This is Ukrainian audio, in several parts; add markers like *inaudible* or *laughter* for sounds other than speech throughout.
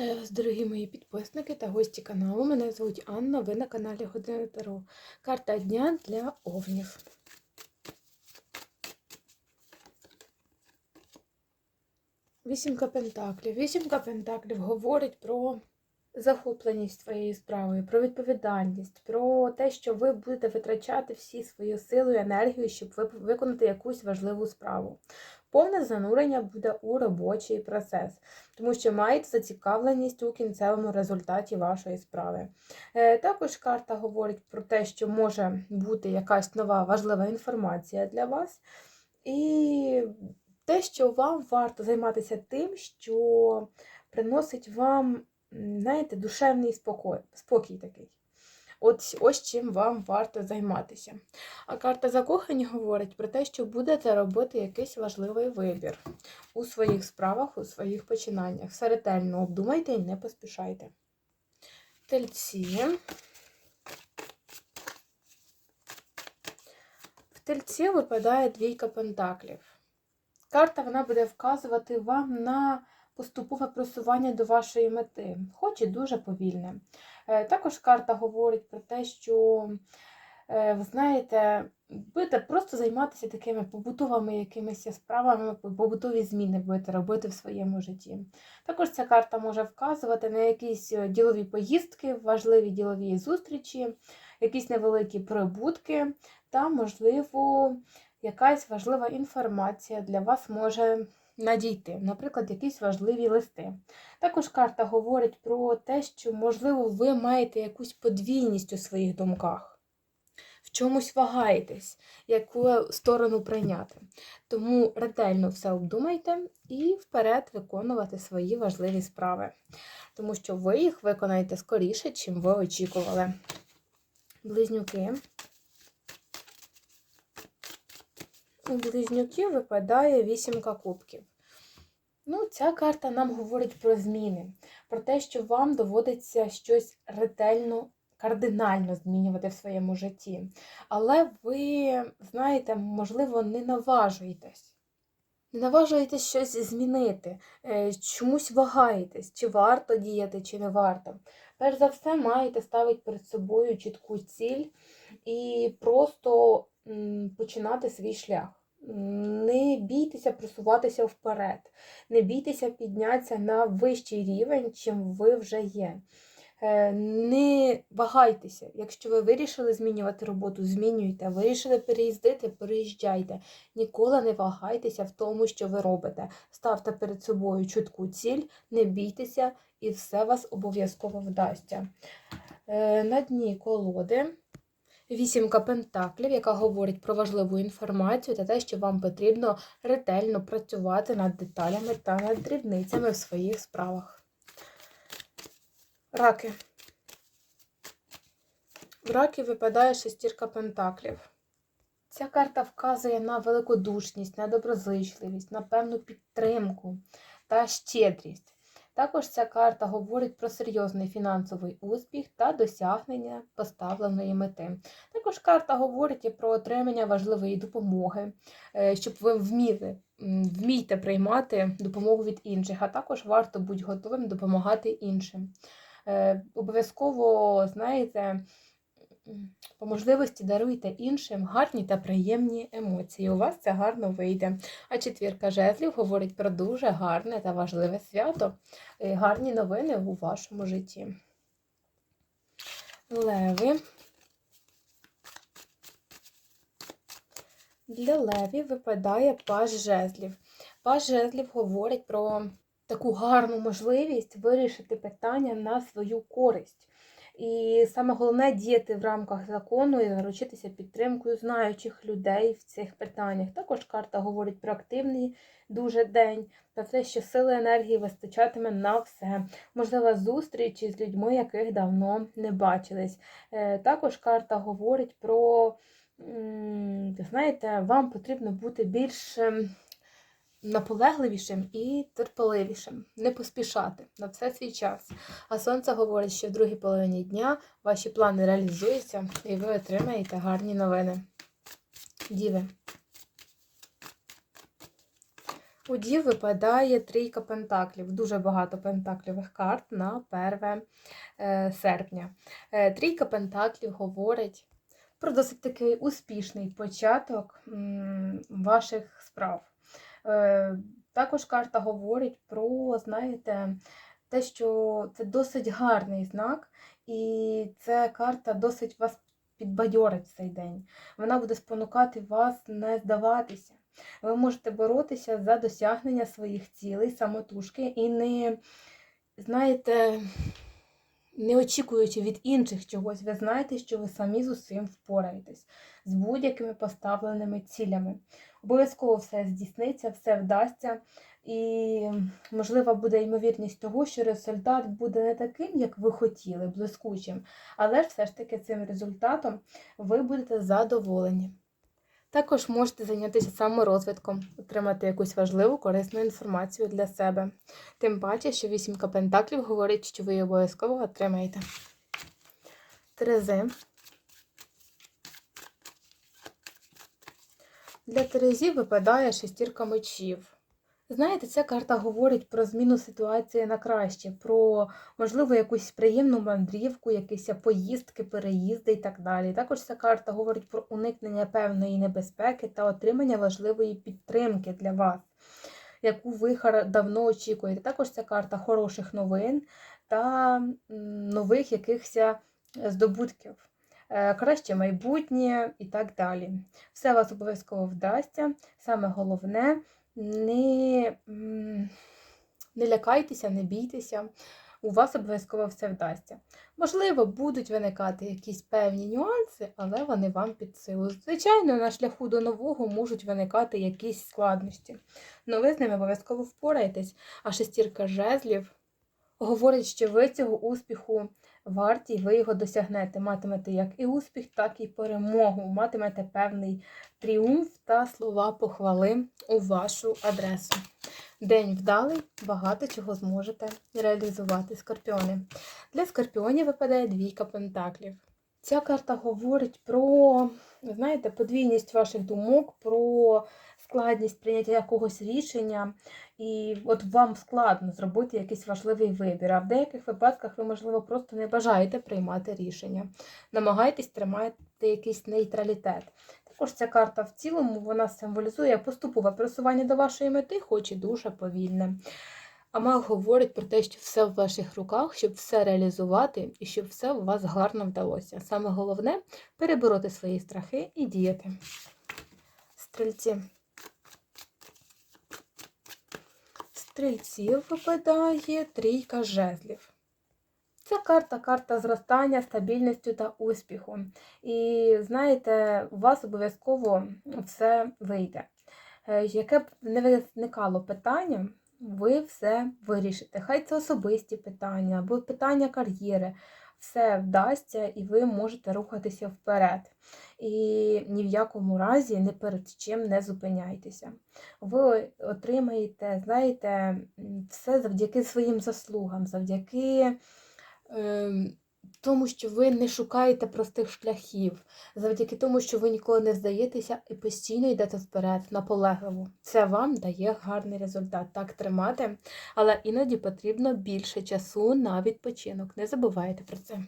Вітаю вас, дорогі мої підписники та гості каналу. Мене звуть Анна, ви на каналі Година Таро. Карта дня для овнів. Вісімка пентаклів. Вісімка пентаклів говорить про захопленість своєю справою, про відповідальність, про те, що ви будете витрачати всі свою силу і енергію, щоб виконати якусь важливу справу. Повне занурення буде у робочий процес, тому що маєте зацікавленість у кінцевому результаті вашої справи. Е, Також карта говорить про те, що може бути якась нова важлива інформація для вас. І те, що вам варто займатися тим, що приносить вам, знаєте, душевний спокій, спокій такий. От ось чим вам варто займатися. А карта закохані говорить про те, що будете робити якийсь важливий вибір у своїх справах, у своїх починаннях. Все ретельно обдумайте і не поспішайте. Тельці. В тельці випадає двійка пентаклів. Карта вона буде вказувати вам на поступове просування до вашої мети, хоч і дуже повільне. Е, Також карта говорить про те, що, е, ви знаєте, будете просто займатися такими побутовими якимись справами, побутові зміни будете робити в своєму житті. Також ця карта може вказувати на якісь е, ділові поїздки, важливі ділові зустрічі, якісь невеликі прибутки та, можливо, якась важлива інформація для вас може надійти, наприклад, якісь важливі листи. Також карта говорить про те, що, можливо, ви маєте якусь подвійність у своїх думках, в чомусь вагаєтесь, яку сторону прийняти. Тому ретельно все обдумайте і вперед виконувати свої важливі справи, тому що ви їх виконаєте скоріше, чим ви очікували. Близнюки. У близнюків випадає вісімка кубків. Ну, ця карта нам говорить про зміни, про те, що вам доводиться щось ретельно, кардинально змінювати в своєму житті. Але ви, знаєте, можливо, не наважуєтесь. Не наважуєтесь щось змінити, е, чомусь вагаєтесь, чи варто діяти, чи не варто. Перш за все, маєте ставити перед собою чітку ціль і просто починати свій шлях. Не бійтеся просуватися вперед, не бійтеся піднятися на вищий рівень, чим ви вже є. Е, не вагайтеся, якщо ви вирішили змінювати роботу, змінюйте, вирішили переїздити, переїжджайте. Ніколи не вагайтеся в тому, що ви робите. Ставте перед собою чутку ціль, не бійтеся, і все вас обов'язково вдасться. Е, на дні колоди. Вісімка пентаклів, яка говорить про важливу інформацію та те, що вам потрібно ретельно працювати над деталями та над дрібницями в своїх справах. Раки. В раки випадає шестірка пентаклів. Ця карта вказує на великодушність, на доброзичливість, на певну підтримку та щедрість. Також ця карта говорить про серйозний фінансовий успіх та досягнення поставленої мети. Також карта говорить про отримання важливої допомоги, е, щоб ви вміли, вмійте приймати допомогу від інших, а також варто бути готовим допомагати іншим. Е, обов'язково, знаєте, по можливості даруйте іншим гарні та приємні емоції. У вас це гарно вийде. А четвірка жезлів говорить про дуже гарне та важливе свято, гарні новини у вашому житті. Леви. Для левів випадає паж жезлів. Паж жезлів говорить про таку гарну можливість вирішити питання на свою користь. І саме головне діяти в рамках закону і заручитися підтримкою знаючих людей в цих питаннях. Також карта говорить про активний дуже день, про те, що сили енергії вистачатиме на все. Можлива зустріч з людьми, яких давно не бачились. Е, також карта говорить про, знаєте, вам потрібно бути більш ем, наполегливішим і терпеливішим, не поспішати на все свій час. А сонце говорить, що в другій половині дня ваші плани реалізуються і ви отримаєте гарні новини. Діви. У Дів випадає трійка пентаклів. Дуже багато пентаклівих карт на 1 е, серпня. Е, Трійка пентаклів говорить про досить такий успішний початок ваших справ. Е, Також карта говорить про, знаєте, те, що це досить гарний знак, і ця карта досить вас підбадьорить цей день. Вона буде спонукати вас не здаватися. Ви можете боротися за досягнення своїх цілей самотужки і не, знаєте, не очікуючи від інших чогось, ви знаєте, що ви самі з усім впораєтесь, з будь-якими поставленими цілями. Обов'язково все здійсниться, все вдасться. І, можливо, буде ймовірність того, що результат буде не таким, як ви хотіли, блискучим, але ж все ж таки цим результатом ви будете задоволені. Також можете зайнятися саморозвитком, отримати якусь важливу корисну інформацію для себе. Тим паче, що вісімка пентаклів говорить, що ви її обов'язково отримаєте. Терези. Для Терезів випадає шестірка мечів. Знаєте, ця карта говорить про зміну ситуації на краще, про, можливо, якусь приємну мандрівку, якісь поїздки, переїзди і так далі. Також ця карта говорить про уникнення певної небезпеки та отримання важливої підтримки для вас, яку ви давно очікуєте. Також ця карта хороших новин та нових якихось здобутків. Е, Краще майбутнє і так далі. Все вас обов'язково вдасться. Саме головне не, не лякайтеся, не бійтеся. У вас обов'язково все вдасться. Можливо, будуть виникати якісь певні нюанси, але вони вам під силу. Звичайно, на шляху до нового можуть виникати якісь складності. але ви з ними обов'язково впораєтесь. А шестірка жезлів говорить, що ви цього успіху варті, ви його досягнете. Матимете як і успіх, так і перемогу. Матимете певний тріумф та слова похвали у вашу адресу. День вдалий, багато чого зможете реалізувати скорпіони. Для скорпіонів випадає двійка пентаклів. Ця карта говорить про, знаєте, подвійність ваших думок, про складність прийняття якогось рішення, і от вам складно зробити якийсь важливий вибір. А в деяких випадках ви, можливо, просто не бажаєте приймати рішення. Намагайтесь тримати якийсь нейтралітет. Також ця карта в цілому вона символізує поступове просування до вашої мети, хоч і дуже повільне. А маг говорить про те, що все в ваших руках, щоб все реалізувати і щоб все у вас гарно вдалося. Саме головне перебороти свої страхи і діяти. Стрільці. Стрільців випадає трійка жезлів. Ця карта, карта зростання, стабільності та успіху. І знаєте, у вас обов'язково все вийде. Е, Яке б не виникало питання, ви все вирішите. Хай це особисті питання або питання кар'єри. Все вдасться, і ви можете рухатися вперед. І ні в якому разі не перед чим не зупиняйтеся. Ви отримаєте, знаєте, все завдяки своїм заслугам, завдяки ем, тому, що ви не шукаєте простих шляхів, завдяки тому, що ви ніколи не здаєтеся і постійно йдете вперед, наполегливо. Це вам дає гарний результат. Так тримати, але іноді потрібно більше часу на відпочинок. Не забувайте про це.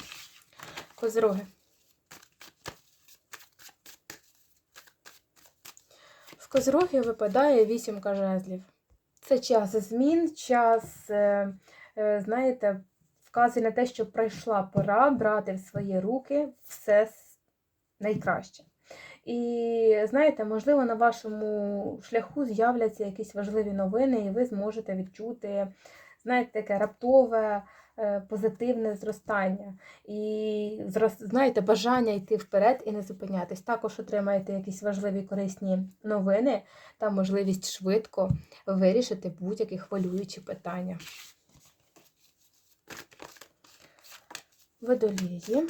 Козроги. В Козроги випадає вісімка жезлів. Це час змін, час, е, е, знаєте, вказує на те, що прийшла пора брати в свої руки все найкраще. І знаєте, можливо, на вашому шляху з'являться якісь важливі новини, і ви зможете відчути, знаєте, таке раптове, е, позитивне зростання. І знаєте, бажання йти вперед і не зупинятись. Також отримаєте якісь важливі корисні новини та можливість швидко вирішити будь-які хвилюючі питання. Водолії.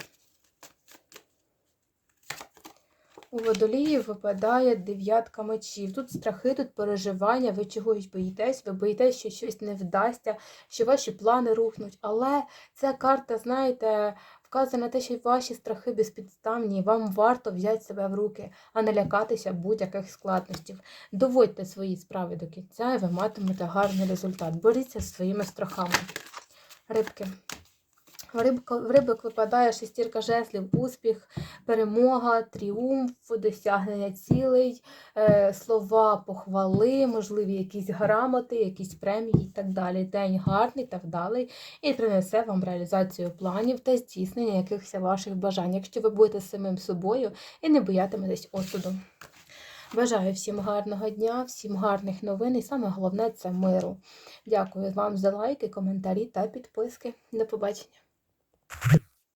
У водолії випадає дев'ятка мечів. Тут страхи, тут переживання, ви чогось боїтесь, ви боїтесь, що щось не вдасться, що ваші плани рухнуть. Але ця карта, знаєте, вказує на те, що ваші страхи безпідставні, і вам варто взяти себе в руки, а не лякатися будь-яких складностей. Доводьте свої справи до кінця, і ви матимете гарний результат. Боріться з своїми страхами. Рибки. В рибок випадає шестірка жезлів, успіх, перемога, тріумф, досягнення цілей, е, слова похвали, можливі якісь грамоти, якісь премії і так далі. День гарний та вдалий і принесе вам реалізацію планів та здійснення якихось ваших бажань, якщо ви будете самим собою і не боятиметесь осуду. Бажаю всім гарного дня, всім гарних новин і саме головне це миру. Дякую вам за лайки, коментарі та підписки. До побачення. you *laughs*